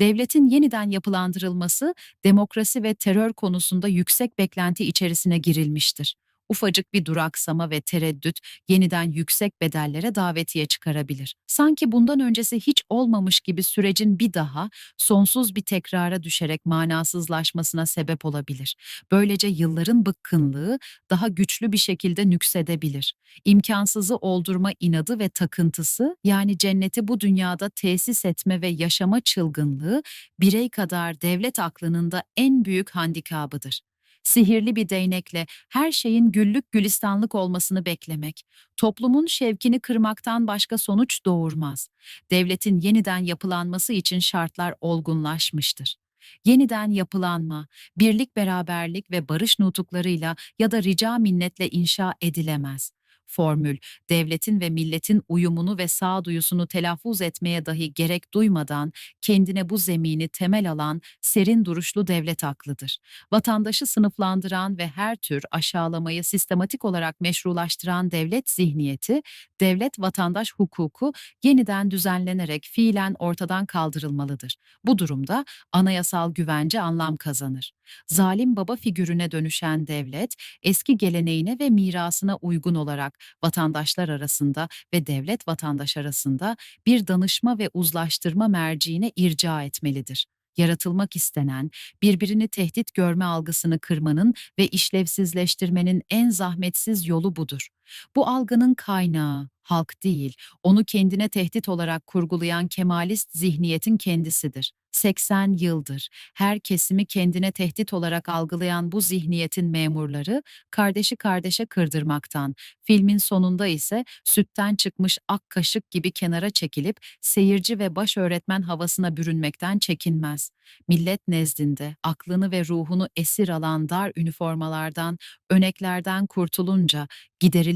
Devletin yeniden yapılandırılması, demokrasi ve terör konusunda yüksek beklenti içerisine girilmiştir. Ufacık bir duraksama ve tereddüt yeniden yüksek bedellere davetiye çıkarabilir. Sanki bundan öncesi hiç olmamış gibi sürecin bir daha sonsuz bir tekrara düşerek manasızlaşmasına sebep olabilir. Böylece yılların bıkkınlığı daha güçlü bir şekilde nüksedebilir. İmkansızı oldurma inadı ve takıntısı yani cenneti bu dünyada tesis etme ve yaşama çılgınlığı birey kadar devlet aklının da en büyük handikabıdır. Sihirli bir değnekle her şeyin güllük gülistanlık olmasını beklemek, toplumun şevkini kırmaktan başka sonuç doğurmaz. Devletin yeniden yapılanması için şartlar olgunlaşmıştır. Yeniden yapılanma, birlik beraberlik ve barış nutuklarıyla ya da rica minnetle inşa edilemez. Formül, devletin ve milletin uyumunu ve sağduyusunu telaffuz etmeye dahi gerek duymadan kendine bu zemini temel alan serin duruşlu devlet aklıdır. Vatandaşı sınıflandıran ve her tür aşağılamayı sistematik olarak meşrulaştıran devlet zihniyeti, devlet vatandaş hukuku yeniden düzenlenerek fiilen ortadan kaldırılmalıdır. Bu durumda anayasal güvence anlam kazanır. Zalim baba figürüne dönüşen devlet, eski geleneğine ve mirasına uygun olarak vatandaşlar arasında ve devlet vatandaş arasında bir danışma ve uzlaştırma merciine irca etmelidir. Yaratılmak istenen, birbirini tehdit görme algısını kırmanın ve işlevsizleştirmenin en zahmetsiz yolu budur. Bu algının kaynağı halk değil, onu kendine tehdit olarak kurgulayan kemalist zihniyetin kendisidir. 80 yıldır her kesimi kendine tehdit olarak algılayan bu zihniyetin memurları kardeşi kardeşe kırdırmaktan, filmin sonunda ise sütten çıkmış ak kaşık gibi kenara çekilip seyirci ve baş öğretmen havasına bürünmekten çekinmez. Millet nezdinde aklını ve ruhunu esir alan dar üniformalardan, öneklerden kurtulunca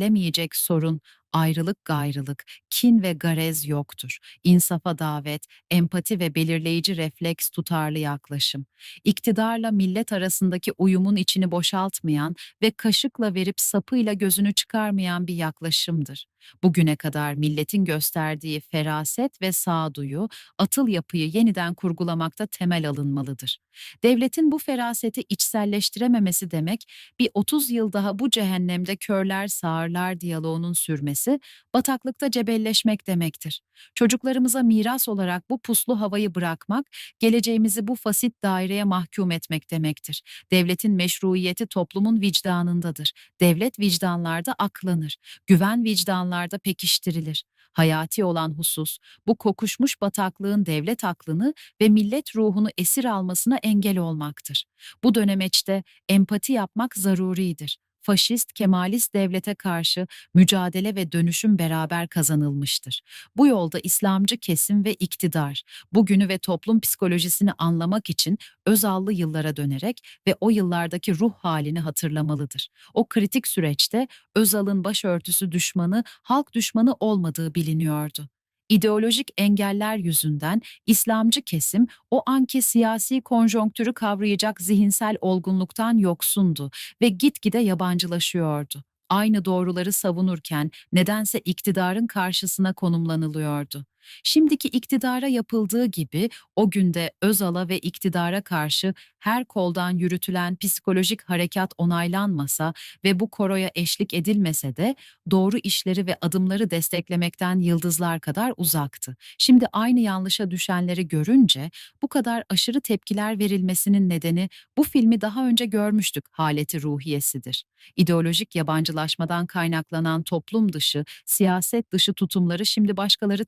giderilemeyecek sorun, ayrılık gayrılık, kin ve garez yoktur. İnsafa davet, empati ve belirleyici refleks tutarlı yaklaşım. İktidarla millet arasındaki uyumun içini boşaltmayan ve kaşıkla verip sapıyla gözünü çıkarmayan bir yaklaşımdır. Bugüne kadar milletin gösterdiği feraset ve sağduyu, atıl yapıyı yeniden kurgulamakta temel alınmalıdır. Devletin bu feraseti içselleştirememesi demek, bir 30 yıl daha bu cehennemde körler sağırlar diyaloğunun sürmesi, bataklıkta cebelleşmek demektir. Çocuklarımıza miras olarak bu puslu havayı bırakmak, geleceğimizi bu fasit daireye mahkum etmek demektir. Devletin meşruiyeti toplumun vicdanındadır. Devlet vicdanlarda aklanır. Güven vicdanlarda pekiştirilir. Hayati olan husus, bu kokuşmuş bataklığın devlet aklını ve millet ruhunu esir almasına engel olmaktır. Bu dönemeçte empati yapmak zaruridir. Faşist, Kemalist devlete karşı mücadele ve dönüşüm beraber kazanılmıştır. Bu yolda İslamcı kesim ve iktidar, bugünü ve toplum psikolojisini anlamak için Özallı yıllara dönerek ve o yıllardaki ruh halini hatırlamalıdır. O kritik süreçte Özal'ın başörtüsü düşmanı, halk düşmanı olmadığı biliniyordu. İdeolojik engeller yüzünden İslamcı kesim o anki siyasi konjonktürü kavrayacak zihinsel olgunluktan yoksundu ve gitgide yabancılaşıyordu. Aynı doğruları savunurken nedense iktidarın karşısına konumlanılıyordu. Şimdiki iktidara yapıldığı gibi o günde Özal'a ve iktidara karşı her koldan yürütülen psikolojik harekat onaylanmasa ve bu koroya eşlik edilmese de doğru işleri ve adımları desteklemekten yıldızlar kadar uzaktı. Şimdi aynı yanlışa düşenleri görünce bu kadar aşırı tepkiler verilmesinin nedeni bu filmi daha önce görmüştük haleti ruhiyesidir. İdeolojik yabancılaşmadan kaynaklanan toplum dışı, siyaset dışı tutumları şimdi başkaları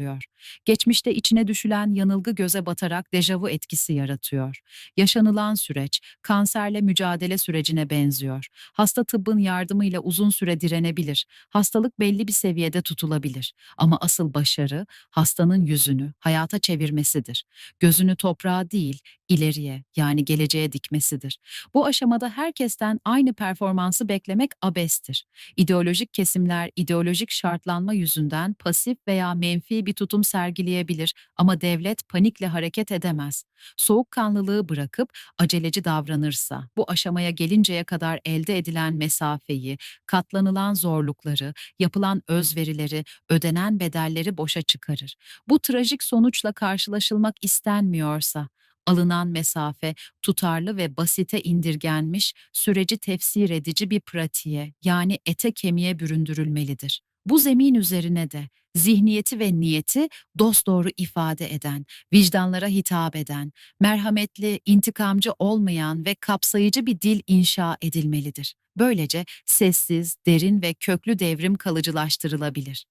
tekrarlıyor. Geçmişte içine düşülen yanılgı göze batarak dejavu etkisi yaratıyor. Yaşanılan süreç kanserle mücadele sürecine benziyor. Hasta tıbbın yardımıyla uzun süre direnebilir. Hastalık belli bir seviyede tutulabilir. Ama asıl başarı hastanın yüzünü hayata çevirmesidir. Gözünü toprağa değil, ileriye yani geleceğe dikmesidir. Bu aşamada herkesten aynı performansı beklemek abestir. İdeolojik kesimler ideolojik şartlanma yüzünden pasif veya menfi bir tutum sergileyebilir ama devlet panikle hareket edemez. Soğukkanlılığı bırakıp aceleci davranırsa, bu aşamaya gelinceye kadar elde edilen mesafeyi, katlanılan zorlukları, yapılan özverileri, ödenen bedelleri boşa çıkarır. Bu trajik sonuçla karşılaşılmak istenmiyorsa, alınan mesafe tutarlı ve basite indirgenmiş, süreci tefsir edici bir pratiğe yani ete kemiğe büründürülmelidir. Bu zemin üzerine de zihniyeti ve niyeti dosdoğru ifade eden, vicdanlara hitap eden, merhametli, intikamcı olmayan ve kapsayıcı bir dil inşa edilmelidir. Böylece sessiz, derin ve köklü devrim kalıcılaştırılabilir.